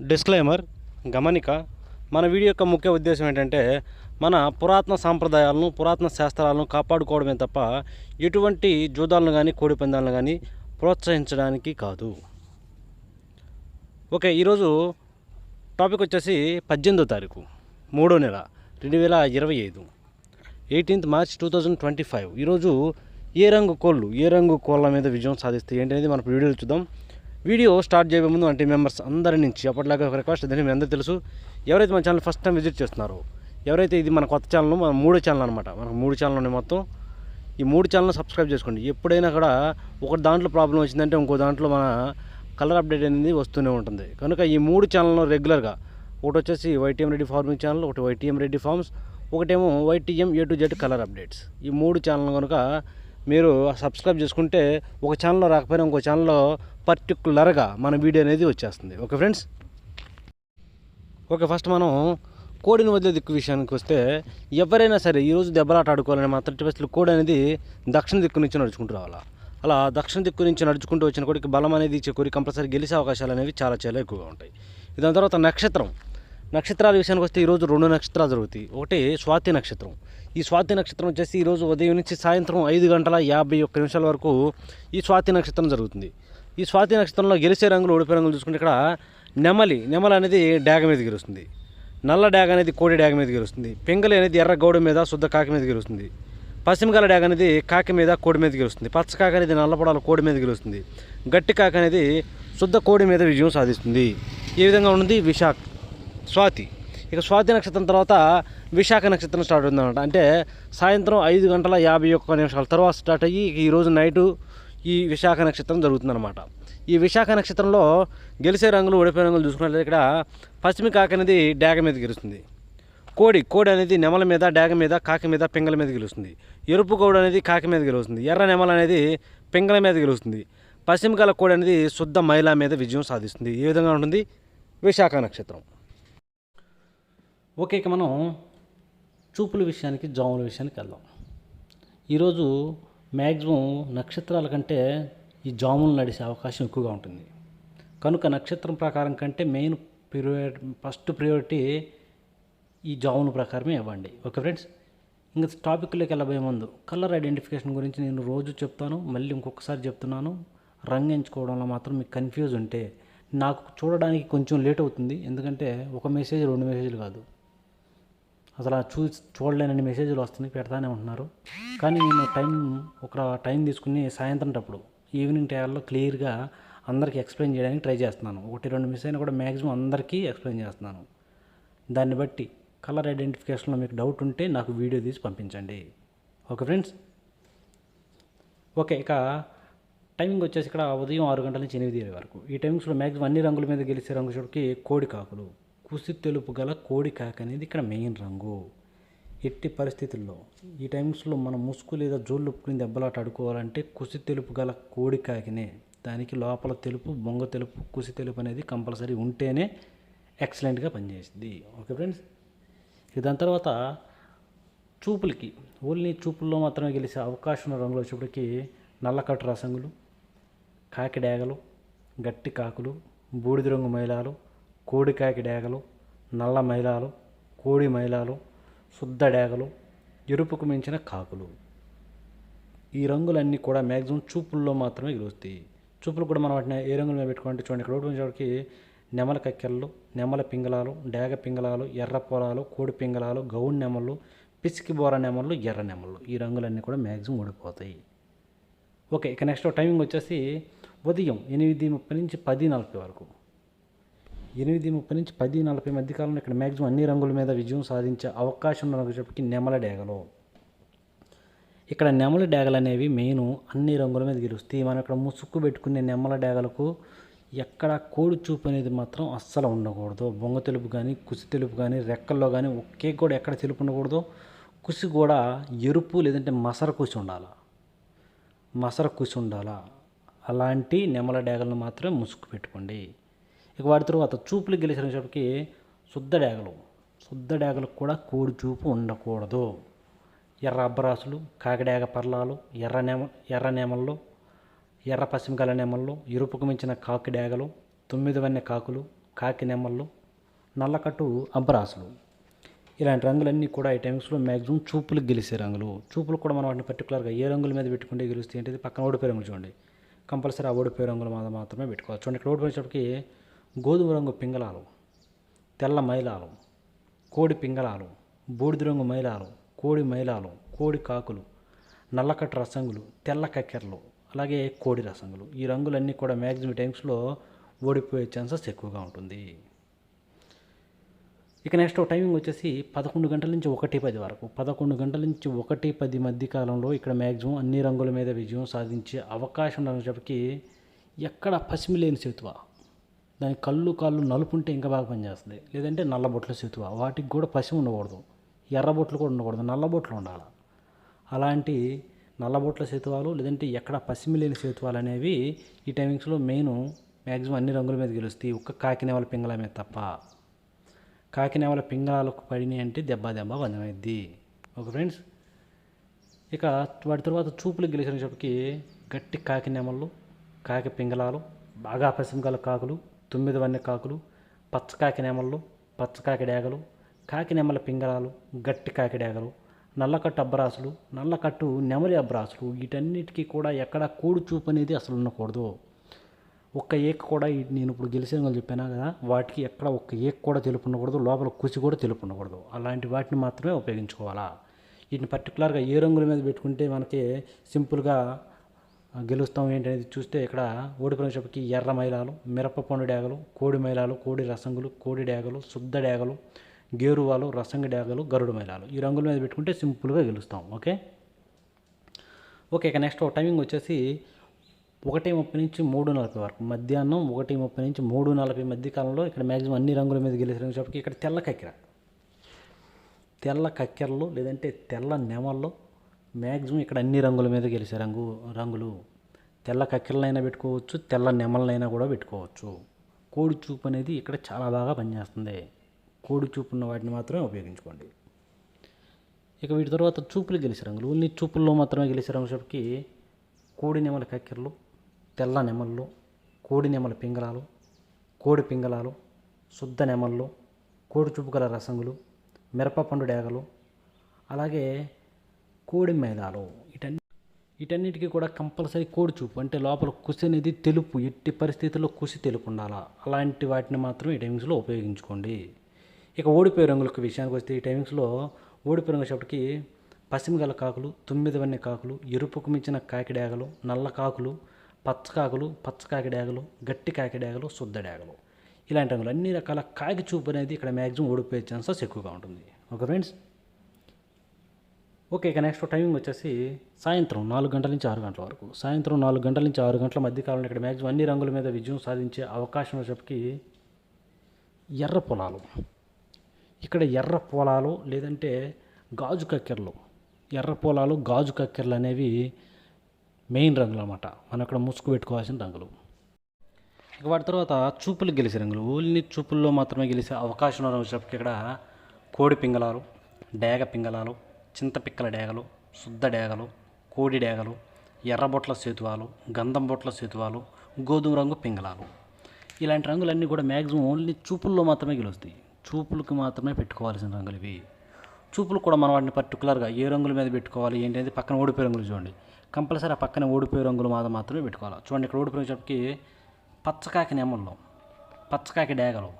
Disclaimer గమనిక మన video యొక్క ముఖ్య ఉద్దేశం ఏంటంటే మన పురాతన సాంప్రదాయాలను పురాతన శాస్త్రాలను కాపాడుకోవడమే తప్ప ఎటువంటి జూదాలను కానీ కోడి పందాలను కానీ ప్రోత్సహించడానికి కాదు. ఓకే ఈరోజు టాపిక్ వచ్చేసి పద్దెనిమిదో తారీఖు మూడో నెల రెండు వేల ఇరవై ఐదు eighteenth March two thousand twenty five ఈరోజు ఏ రంగు కోళ్ళు ఏ రంగు కోళ్ళ మీద విజయం సాధిస్తాయి ఏంటనేది మన వీడియోలో చూద్దాం. వీడియో స్టార్ట్ చేయబోయే ముందు అంటే మెంబర్స్ అందరి నుంచి అప్పటిలాగా ఒక రిక్వెస్ట్ దీన్ని మీ అందరూ తెలుసు. ఎవరైతే మన ఛానల్ ఫస్ట్ టైం విజిట్ చేస్తున్నారో ఎవరైతే ఇది మన కొత్త ఛానల్ మన మూడో ఛానల్ అనమాట మనకు మూడు ఛానల్ ఉన్నాయి మొత్తం ఈ మూడు ఛానల్ సబ్స్క్రైబ్ చేసుకోండి. ఎప్పుడైనా కూడా ఒక దాంట్లో ప్రాబ్లం వచ్చిందంటే ఇంకో దాంట్లో మన కలర్ అప్డేట్ అనేది వస్తూనే ఉంటుంది. కనుక ఈ మూడు ఛానల్లో రెగ్యులర్గా ఒకటి వచ్చేసి వైటీఎం రెడ్డి ఫార్మింగ్ ఛానల్ ఒకటి వైటీఎం రెడ్డి ఫార్మ్స్ ఒకటేమో YTM A to Z colour updates ఈ మూడు ఛానల్ కనుక మీరు సబ్స్క్రైబ్ చేసుకుంటే ఒక ఛానల్లో రాకపోయినా ఇంకో ఛానల్లో పర్టికులర్గా మన వీడియో అనేది వచ్చేస్తుంది. Okay friends? ఓకే ఫస్ట్ మనం కోడిని వదిలే దిక్కు విషయానికి వస్తే ఎవరైనా సరే ఈరోజు దెబ్బలాట ఆడుకోవాలని మాత్రం పరిస్థితులు కోడి అనేది దక్షిణ దిక్కు నుంచి నడుచుకుంటూ రావాలా? అలా దక్షిణ దిక్కు నుంచి నడుచుకుంటూ వచ్చిన కోడికి బలం అనేది ఇచ్చే కోడి కంపల్సరీ గెలిచే అవకాశాలు అనేవి చాలా చాలా ఎక్కువగా ఉంటాయి. దాని తర్వాత నక్షత్రం. నక్షత్రాల విషయానికి వస్తే ఈరోజు రెండు నక్షత్రాలు జరుగుతాయి. ఒకటి స్వాతి నక్షత్రం. ఈ స్వాతి నక్షత్రం వచ్చేసి ఈరోజు ఉదయం నుంచి సాయంత్రం ఐదు గంటల యాభై ఒక్క నిమిషాల వరకు ఈ స్వాతి నక్షత్రం జరుగుతుంది. ఈ స్వాతి నక్షత్రంలో గెలిచే రంగులు ఓడిపోయే రంగులు చూసుకుంటే ఇక్కడ నెమలి నెమలి అనేది డాగ మీద గెలుస్తుంది. నల్ల డాగ అనేది కోడి డాగ మీద గెలుస్తుంది. పెంగలి అనేది ఎర్ర గౌడ మీద శుద్ధ కాకి మీద గెలుస్తుంది. పశ్చిమగల డాగ అనేది కాకి మీద కోడి మీద గెలుస్తుంది. పచ్చ కాకి అనేది నల్లపడాల కోడి మీద గెలుస్తుంది. గట్టి కాకి అనేది శుద్ధ కోడి మీద విజయం సాధిస్తుంది. ఈ విధంగా ఉన్నది విశాఖ స్వాతి. ఇక స్వాతి నక్షత్రం తర్వాత విశాఖ నక్షత్రం స్టార్ట్ అవుతుందన్నమాట. అంటే సాయంత్రం ఐదు గంటల యాభై ఒక్క నిమిషాల. తర్వాత స్టార్ట్ అయ్యి ఈ రోజు నైటు ఈ విశాఖ నక్షత్రం జరుగుతుందన్నమాట. ఈ విశాఖ నక్షత్రంలో గెలిచే రంగులు ఓడిపోయే రంగులు చూసుకున్నట్లయితే ఇక్కడ పశ్చిమ కాకి అనేది డాగ మీద గెలుస్తుంది. కోడి కోడి అనేది నెమల మీద డాగ మీద కాకి మీద పింగల మీద గెలుస్తుంది. ఎరుపు కోడి అనేది కాకి మీద గెలుస్తుంది. ఎర్ర నెమల అనేది పింగల మీద గెలుస్తుంది. పశ్చిమ కాల కోడి అనేది శుద్ధ మహిళ మీద విజయం సాధిస్తుంది. ఈ విధంగా ఉంటుంది? విశాఖ నక్షత్రం. ఓకే ఇక మనం చూపుల విషయానికి జాముల విషయానికి వెళ్దాం. ఈరోజు మ్యాక్సిమం నక్షత్రాల కంటే ఈ జాములు నడిచే అవకాశం ఎక్కువగా ఉంటుంది. కనుక నక్షత్రం ప్రకారం కంటే మెయిన్ ప్రియోరి ఫస్ట్ ప్రియారిటీ ఈ జాముల ప్రకారమే ఇవ్వండి. Okay friends? ఇంకా టాపిక్లోకి వెళ్ళబోయే ముందు కలర్ ఐడెంటిఫికేషన్ గురించి నేను రోజు చెప్తాను మళ్ళీ ఇంకొకసారి చెప్తున్నాను. రంగు ఎంచుకోవడంలో మాత్రం మీకు కన్ఫ్యూజ్ ఉంటే నాకు చూడడానికి కొంచెం లేట్ అవుతుంది. ఎందుకంటే ఒక మెసేజ్ రెండు మెసేజ్లు కాదు. అసలు ఆ చూ చూడలేనని మెసేజ్లు వస్తున్నాయి పెడతానే ఉంటున్నారు. కానీ నేను టైం ఒక టైం తీసుకుని సాయంత్రం టప్పుడు ఈవినింగ్ టైంలో క్లియర్గా అందరికీ ఎక్స్ప్లెయిన్ చేయడానికి ట్రై చేస్తున్నాను. ఒకటి రెండు మిస్ అయినా కూడా మ్యాక్సిమం అందరికీ ఎక్స్ప్లెయిన్ చేస్తున్నాను. దాన్ని బట్టి కలర్ ఐడెంటిఫికేషన్లో మీకు డౌట్ ఉంటే నాకు వీడియో తీసి పంపించండి. ఓకే ఫ్రెండ్స్ ఓకే ఇక టైమింగ్ వచ్చేసి ఇక్కడ ఉదయం ఆరు గంటల నుంచి ఎనిమిది వరకు. ఈ టైమింగ్స్లో మ్యాక్సిమం అన్ని రంగుల మీద గెలిచే రంగు చూడకి కోడి కాకులు. కుసి తెలుపు గల కోడి కాక అనేది ఇక్కడ మెయిన్ రంగు. ఎట్టి పరిస్థితుల్లో ఈ టైమ్స్లో మనం ముసుగు లేదా జోళ్ళు ఉప్పుకుని దెబ్బలాట ఆడుకోవాలంటే కుసి తెలుపు గల కోడి కాకినే దానికి లోపల తెలుపు బొంగ తెలుపు కుసి తెలుపు అనేది కంపల్సరీ ఉంటేనే ఎక్సలెంట్గా పనిచేస్తుంది ఓకే ఫ్రెండ్స్? దాని తర్వాత చూపులకి ఓన్లీ చూపుల్లో మాత్రమే గెలిచే అవకాశం ఉన్న రంగులు వచ్చేప్పటికి నల్లకట్టు రసంగులు కాకి డేగలు గట్టి కాకులు బూడిద రంగు మైలాలు కోడికాకి డేగలు నల్ల మైలాలు కోడి మైలాలు శుద్ధ డేగలు ఎరుపుకు మించిన కాకులు. ఈ రంగులన్నీ కూడా మ్యాక్సిమం చూపుల్లో మాత్రమే గెలుస్తాయి చూపులు కూడా మనం వాటిని ఏ రంగుల మీద పెట్టుకుంటే చూడండి. ఇక్కడ ఒకటి నెమల కక్కెళ్ళు నెమల పింగళాలు డేగ పింగళాలు ఎర్ర పొలాలు కోడి పింగళాలు గౌన్ నెమళ్ళు పిసికి బోర నెమళ్ళు ఎర్ర నెమళ్ళు. ఈ రంగులన్నీ కూడా మ్యాక్సిమం ఓడిపోతాయి ఓకే ఇక నెక్స్ట్ టైమింగ్ వచ్చేసి ఉదయం ఎనిమిది ముప్పై నుంచి పది నలభై వరకు. ఎనిమిది ముప్పై నుంచి పది నలభై మధ్య కాలంలో ఇక్కడ మ్యాక్సిమం అన్ని రంగుల మీద విజయం సాధించే అవకాశం ఉన్న చెప్పి నెమల డేగలు. ఇక్కడ నెమల డేగలు అనేవి మెయిన్ అన్ని రంగుల మీద గెలుస్తాయి. మనం ఇక్కడ ముసుగు పెట్టుకునే నెమల డేగలకు ఎక్కడ కోడి చూపు అనేది మాత్రం అస్సలు ఉండకూడదు. బొంగ తెలుపు కానీ కుసి తెలుపు కానీ రెక్కల్లో కానీ ఒకే కూడా ఎక్కడ తెలుపు ఉండకూడదు. కుసి కూడా ఎరుపు లేదంటే మసర కుసి ఉండాలి. మసర కుసి ఉండాలా. అలాంటి నెమల డేగలను మాత్రం ముసుగు పెట్టుకోండి. ఇక వాడి తర్వాత చూపులు గెలిచినప్పటికీ శుద్ధ డేగలు శుద్ధ డేగలకు కూడా కోడి చూపు ఉండకూడదు. ఎర్ర అబ్బరాసులు కాకిడేగ పర్లాలు ఎర్ర నేమ ఎర్ర నెమళ్ళు ఎర్ర పశ్చిమకాల నెమళ్ళు ఎరుపుకు మించిన కాకిడేగలు తొమ్మిది వన్నె కాకులు కాకి నెమళ్ళు నల్లకట్టు అబ్బరాసులు. ఇలాంటి రంగులన్నీ కూడా ఈ టైమ్స్లో మ్యాక్సిమం చూపులకు గెలిచే రంగులు. చూపులు కూడా మనం వాటిని పర్టికులర్గా ఏ రంగుల మీద పెట్టుకుంటే గెలుస్తే ఏంటిది? పక్కన ఓడిపోయే రంగులు చూడండి. కంపల్సరీ ఆ ఓడిపోయే రంగుల మీద మాత్రమే పెట్టుకోవచ్చు చూడండి ఇక్కడ ఓడిపోయేటప్పటికి గోధుమ రంగు పింగళాలు తెల్ల మైలాలు కోడి పింగళాలు బూడిద రంగు మైలాలు కోడి మైలాలు కోడి కాకులు నల్లకట్ట రసంగులు తెల్ల కక్కెరలు అలాగే కోడి రసంగులు. ఈ రంగులన్నీ కూడా మ్యాక్సిమం టైమ్స్లో ఓడిపోయే ఛాన్సెస్ ఎక్కువగా ఉంటుంది. ఇక నెక్స్ట్ టైమింగ్ వచ్చేసి పదకొండు గంటల నుంచి ఒకటి పది వరకు. పదకొండు గంటల నుంచి ఒకటి పది మధ్య కాలంలో ఇక్కడ మ్యాక్సిమం అన్ని రంగుల మీద విజయం సాధించే అవకాశం ఉన్నప్పటికీ ఎక్కడ పసిమి లేని సేతువ దాని కళ్ళు కాళ్ళు నలుపుంటే ఇంకా బాగా పనిచేస్తుంది. లేదంటే నల్లబొట్ల సేతువ వాటికి కూడా పసి ఉండకూడదు. ఎర్రబొట్లు కూడా ఉండకూడదు. నల్లబొట్లు ఉండాలి. అలాంటి నల్లబొట్ల సేతువాలు లేదంటే ఎక్కడ పసిమి లేని సేతువాలు అనేవి ఈ టైమింగ్స్లో మెయిన్ మ్యాక్సిమం అన్ని రంగుల మీద గెలుస్తాయి. ఒక్క కాకినేవల పింగళ మీద తప్ప. కాకినేవల పింగళాలకు పడినాయి అంటే దెబ్బ దెబ్బ బంధమైద్ది ఓకే ఫ్రెండ్స్ ఇక వాటి తర్వాత చూపులు గెలిచినప్పటికి గట్టి కాకి కాకి పింగళాలు బాగా పసిమిగల కాకులు తొమ్మిది వన్య కాకులు పచ్చకాకి నెమళ్ళు పచ్చకాకి డేగలు కాకి నెమల పింగళాలు గట్టి కాకి డేగలు నల్లకట్టు అబ్బరాసులు నల్లకట్టు నెమలి అబ్బరాసులు వీటన్నిటికీ కూడా ఎక్కడ కూడు చూపు అనేది అసలు ఉండకూడదు. ఒక్క ఏక్ కూడా నేను ఇప్పుడు గెలిచిన వాళ్ళు చెప్పాను కదా వాటికి ఎక్కడ ఒక్క ఏక్ కూడా తెలుపు ఉండకూడదు లోపల కుసి కూడా తెలుపు ఉండకూడదు. అలాంటి వాటిని మాత్రమే ఉపయోగించుకోవాలా. వీటిని పర్టికులర్గా ఏ రంగుల మీద పెట్టుకుంటే మనకి సింపుల్గా గెలుస్తాం ఏంటనేది చూస్తే ఇక్కడ ఓడిపోయినప్పటికి ఎర్ర మైలాలు మిరప పండు డేగలు కోడి మైలాలు కోడి రసంగులు కోడి డేగలు శుద్ధ డేగలు గేరువాలు రసంగి డేగలు గరుడు మైలాలు. ఈ రంగుల మీద పెట్టుకుంటే సింపుల్గా గెలుస్తాం ఓకే? ఓకే ఇక నెక్స్ట్ టైమింగ్ వచ్చేసి ఒకటి ముప్పై నుంచి మూడు నలభై వరకు. మధ్యాహ్నం ఒకటి ముప్పై నుంచి మూడు నలభై మధ్య కాలంలో ఇక్కడ మ్యాక్సిమం అన్ని రంగుల మీద గెలిచినప్పటికీ ఇక్కడ తెల్ల కక్కెర. తెల్ల కక్కెరలు లేదంటే తెల్ల నెమల్లో మ్యాక్సిమం ఇక్కడ అన్ని రంగుల మీద గెలిచే రంగు రంగులు. తెల్ల కక్కెలనైనా పెట్టుకోవచ్చు తెల్ల నెమలనైనా కూడా పెట్టుకోవచ్చు. కోడి చూపు అనేది ఇక్కడ చాలా బాగా పనిచేస్తుంది. కోడి చూపు ఉన్న వాటిని మాత్రమే ఉపయోగించుకోండి. ఇక వీటి తర్వాత చూపులు గెలిచే రంగులు. ఓన్లీ చూపుల్లో మాత్రమే గెలిచే రంగులకి కోడి నెమల కక్కెరలు తెల్ల నెమళ్ళు కోడి నెమల పింగళాలు కోడి పింగళాలు శుద్ధ నెమళ్ళు కోడి చూపు గల రసంగులు మిరప పండు డేగలు అలాగే కోడి మేధాలు ఇటన్ని వీటన్నిటికీ కూడా కంపల్సరీ కోడి చూపు. అంటే లోపల కుసి అనేది తెలుపు. ఎట్టి పరిస్థితుల్లో కుసి తెలుపు ఉండాలా అలాంటి వాటిని మాత్రం ఈ టైమింగ్స్లో ఉపయోగించుకోండి. ఇక ఓడిపోయే రంగులకు విషయానికి వస్తే ఈ టైమింగ్స్లో ఓడిపోయే రంగు వచ్చేప్పటికి పసిమిగల కాకులు తొమ్మిది వన్నె కాకులు ఎరుపుకు మించిన కాకిడేగలు నల్ల కాకులు పచ్చ కాకులు పచ్చ కాకిడేగలు గట్టి కాకిడేగలు శుద్ధడేగలు ఇలాంటి రంగులు అన్ని రకాల కాకి చూపు అనేది ఇక్కడ మ్యాక్సిమం ఓడిపోయే ఛాన్సెస్ ఎక్కువగా ఉంటుంది. Okay friends? ఓకే ఇక నెక్స్ట్ టైమింగ్ వచ్చేసి సాయంత్రం నాలుగు గంటల నుంచి ఆరు గంటల వరకు. సాయంత్రం నాలుగు గంటల నుంచి ఆరు గంటల మధ్యకాలంలో ఇక్కడ మ్యాక్సిమం అన్ని రంగుల మీద విజయం సాధించే అవకాశం వచ్చేప్పటికి ఎర్ర పొలాలు. ఇక్కడ ఎర్ర పొలాలు లేదంటే గాజు కక్కెరలు. ఎర్ర పొలాలు గాజు కక్కెరలు అనేవి మెయిన్ రంగులు అన్నమాట. మనం ఇక్కడ ముసుగు పెట్టుకోవాల్సిన రంగులు. ఇక వాటి తర్వాత చూపులు గెలిచే రంగులు. ఓన్లీ చూపుల్లో మాత్రమే గెలిచే అవకాశం ఉన్న వచ్చేటప్పటికి ఇక్కడ కోడి పింగళాలు డేగ పింగళాలు చింతపిక్కల డేగలు శుద్ధ డేగలు కోడి డేగలు ఎర్రబొట్ల సేతువాలు గంధం బొట్ల సేతువాలు గోధుమ రంగు పింగళాలు. ఇలాంటి రంగులన్నీ కూడా మ్యాక్సిమం ఓన్లీ చూపుల్లో మాత్రమే గెలుస్తాయి. చూపులకు మాత్రమే పెట్టుకోవాల్సిన రంగులు ఇవి. చూపులు కూడా మనం వాటిని పర్టికులర్గా ఏ రంగుల మీద పెట్టుకోవాలి ఏంటి అనేది పక్కన ఓడిపోయే రంగులు చూడండి. కంపల్సరీ ఆ పక్కన ఓడిపోయే రంగులు మాత్రం మాత్రమే పెట్టుకోవాలి. చూడండి ఇక్కడ ఓడిపోయేటప్పటికి పచ్చకాకి నెమల్లో పచ్చకాకి డేగలు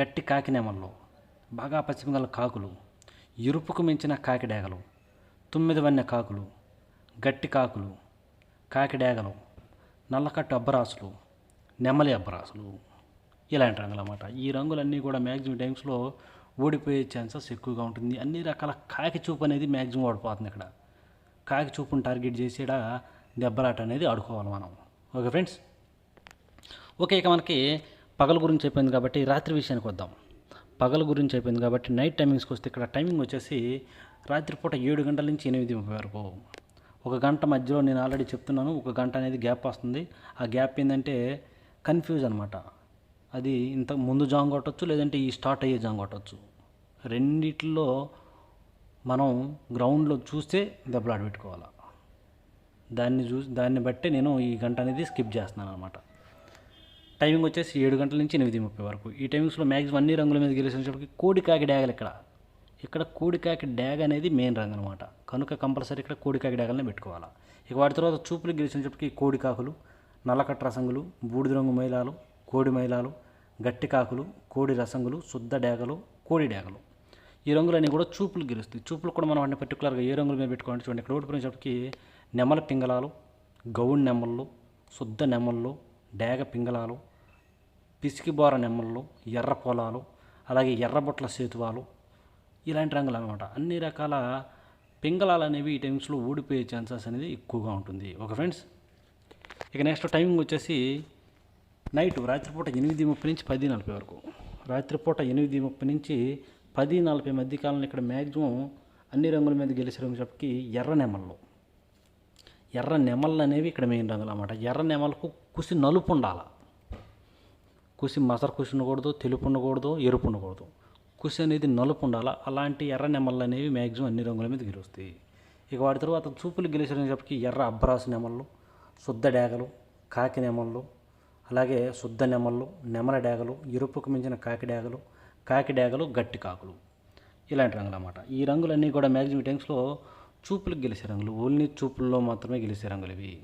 గట్టి కాకి నెమల్లో బాగా పశ్చిమగల కాకులు ఎరుపుకు మించిన కాకిడేగలు తొమ్మిది వన్నె కాకులు గట్టి కాకులు కాకి డేగలు నల్లకట్టు అబ్బరాసులు నెమలి అబ్బరాసులు. ఇలాంటి రంగులు అన్నమాట. ఈ రంగులన్నీ కూడా మ్యాక్సిమం టైమ్స్లో ఓడిపోయే ఛాన్సెస్ ఎక్కువగా ఉంటుంది. అన్ని రకాల కాకి చూపు అనేది మ్యాక్సిమం ఓడిపోతుంది ఇక్కడ. కాకి చూపును టార్గెట్ చేసి దెబ్బలాట అనేది ఆడుకోవాలి మనం. Okay friends? ఓకే ఇక మనకి పగల గురించి చెప్పింది కాబట్టి రాత్రి విషయానికి వద్దాం. పగల గురించి అయిపోయింది కాబట్టి నైట్ టైమింగ్స్కి వస్తే ఇక్కడ టైమింగ్ వచ్చేసి రాత్రిపూట ఏడు గంటల నుంచి ఎనిమిది ముప్పై వరకు. ఒక గంట మధ్యలో నేను ఆల్రెడీ చెప్తున్నాను ఒక గంట అనేది గ్యాప్ వస్తుంది. ఆ గ్యాప్ ఏంటంటే కన్ఫ్యూజ్ అనమాట అది ఇంత ముందు జాంగ్ కొట్టచ్చు లేదంటే ఈ స్టార్ట్ అయ్యే జాంగ్ కొట్టచ్చు. రెండిట్లో మనం గ్రౌండ్లో చూస్తే దెబ్బలాట పెట్టుకోవాలి. దాన్ని చూసి దాన్ని బట్టి నేను ఈ గంట అనేది స్కిప్ చేస్తున్నాను అనమాట టైమింగ్ వచ్చేసి ఏడు గంటల నుంచి ఎనిమిది ముప్పై వరకు. ఈ టైమింగ్స్లో మ్యాక్సిమం అన్ని రంగుల మీద గెలిచినప్పటికి కోడికాకి డ్యాగలు ఇక్కడ. ఇక్కడ కోడికాకి డ్యాగ్ అనేది మెయిన్ రంగు అనమాట కనుక కంపల్సరీ ఇక్కడ కోడికాకి డ్యాగల్ని పెట్టుకోవాలి. ఇక వాటి తర్వాత చూపులు గెలిచినప్పటికి కోడికాకులు నల్లకట్ట రసంగులు బూడిద రంగు మైలాలు కోడి మైలాలు గట్టి కాకులు కోడి రసంగులు శుద్ధ డ్యాగలు కోడి డ్యాగలు. ఈ రంగులన్నీ కూడా చూపులు గెలుస్తాయి. చూపులు కూడా మనం వాటిని పర్టికులర్గా ఏ రంగుల మీద పెట్టుకోవాలి చూడండి. ఇక్కడ ఓడిపోయినప్పటికి నెమల పింగళాలు గౌడ్ నెమళ్ళు శుద్ధ నెమళ్ళు డ్యాగ పింగళాలు పిసికిబోర నెమ్మలు ఎర్ర పొలాలు అలాగే ఎర్రబొట్ల సేతువాలు ఇలాంటి రంగులు అనమాట అన్ని రకాల పింగళాలు అనేవి ఈ టైమ్స్లో ఊడిపోయే ఛాన్సెస్ అనేది ఎక్కువగా ఉంటుంది. ఓకే ఫ్రెండ్స్ ఇక నెక్స్ట్ టైమింగ్ వచ్చేసి నైట్ రాత్రిపూట ఎనిమిది ముప్పై నుంచి పది నలభై వరకు. రాత్రిపూట ఎనిమిది ముప్పై నుంచి పది నలభై మధ్య కాలంలో ఇక్కడ మ్యాక్సిమం అన్ని రంగుల మీద గెలిచే రంగు చెప్పి ఎర్ర నెమళ్ళు. ఎర్ర నెమళ్ళు అనేవి ఇక్కడ మెయిన్ రంగులు అన్నమాట ఎర్ర నెమలకు కుసి నలుపు ఉండాలి. కుసి మసర కుసి ఉండకూడదు తెలుపు ఉండకూడదు ఎరుపు ఉండకూడదు కుసి అనేది నలుపు ఉండాలి? అలాంటి ఎర్ర నెమళ్ళు అనేవి మ్యాక్సిమం అన్ని రంగుల మీద గెలుస్తాయి. ఇక వాటి తర్వాత చూపులు గెలిచేటప్పటికి ఎర్ర అబ్బరాసు నెమళ్ళు శుద్ధ డేగలు కాకి నెమళ్ళు అలాగే శుద్ధ నెమళ్ళు నెమల డేగలు ఎరుపుకు మించిన కాకి డేగలు కాకి డేగలు గట్టి కాకులు. ఇలాంటి రంగులు అన్నమాట. ఈ రంగులన్నీ కూడా మ్యాక్సిమం టైమ్స్లో చూపులకు గెలిచే రంగులు. ఓన్లీ చూపుల్లో మాత్రమే గెలిచే రంగులు ఇవి.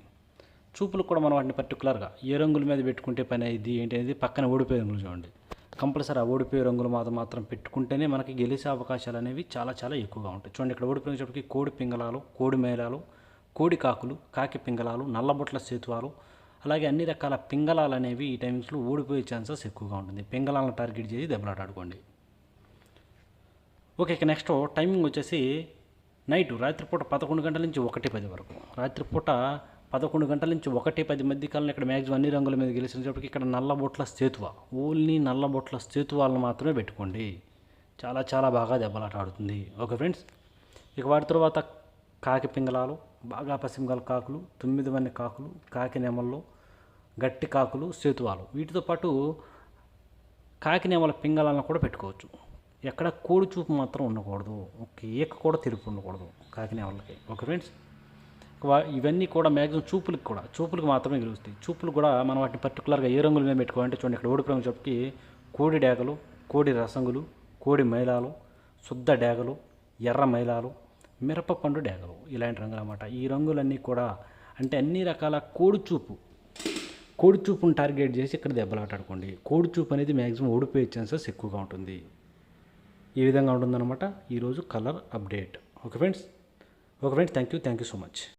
చూపులకు కూడా మనం వాటిని పర్టికులర్గా ఏ రంగుల మీద పెట్టుకుంటే పని అయింది ఏంటి అనేది పక్కన ఓడిపోయే రంగులు చూడండి. కంపల్సరీ ఆ ఓడిపోయే రంగులు మాత్రం మాత్రం పెట్టుకుంటేనే మనకి గెలిచే అవకాశాలు అనేవి చాలా చాలా ఎక్కువగా ఉంటాయి. చూడండి ఇక్కడ ఓడిపోయినప్పటికి కోడి పింగళాలు కోడి మేళాలు కోడి కాకులు కాకి పింగళాలు నల్లబొట్ల సేతువాలు అలాగే అన్ని రకాల పింగళాలు అనేవి ఈ టైమ్స్లో ఓడిపోయే ఛాన్సెస్ ఎక్కువగా ఉంటుంది. పింగళాలను టార్గెట్ చేసి దెబ్బలాట ఆడుకోండి. ఓకే ఇక నెక్స్ట్ టైమింగ్ వచ్చేసి నైట్ రాత్రిపూట పదకొండు గంటల నుంచి ఒకటి పది వరకు. రాత్రిపూట పదకొండు గంటల నుంచి ఒకటి పది మధ్య కాలంలో ఇక్కడ మ్యాక్సిమం అన్ని రంగుల మీద గెలిచినప్పటికీ ఇక్కడ నల్ల బొట్ల సేతువ. ఓన్లీ నల్ల బొట్ల సేతువాలను మాత్రమే పెట్టుకోండి. చాలా చాలా బాగా దెబ్బలాట ఆడుతుంది. ఓకే ఫ్రెండ్స్ ఇక వాటి తర్వాత కాకి పింగళాలు బాగా పసిమిగల కాకులు తొమ్మిది మంది కాకులు కాకి నెమల్లో గట్టి కాకులు సేతువాలు. వీటితో పాటు కాకి నెమల పింగళాలను కూడా పెట్టుకోవచ్చు. ఎక్కడ కోడి చూపు మాత్రం ఉండకూడదు. ఒక ఏక కూడా తెలుపు ఉండకూడదు కాకినేమలకి ఓకే ఫ్రెండ్స్ ఇవన్నీ కూడా మ్యాక్సిమం చూపులకు కూడా చూపులకు మాత్రమే గెలుస్తాయి చూపులు కూడా మనం వాటిని పర్టికులర్గా ఏ రంగుల మీద పెట్టుకోవాలంటే చూడండి ఇక్కడ ఓడి రంగు చెప్పి కోడి డేగలు కోడి రసంగులు కోడి మైలాలు శుద్ధ డేగలు ఎర్ర మైలాలు మిరపపండు డేగలు ఇలాంటి రంగులు అన్నమాట. ఈ రంగులన్నీ కూడా అంటే అన్ని రకాల కోడి చూపు కోడి చూపును టార్గెట్ చేసి ఇక్కడ దెబ్బలాటాడుకోండి కోడి చూపు అనేది మ్యాక్సిమం ఓడిపోయే ఛాన్సెస్ ఎక్కువగా ఉంటుంది. ఈ విధంగా ఉంటుందన్నమాట. ఈరోజు colour update. Okay friends okay friends thank you thank you so much.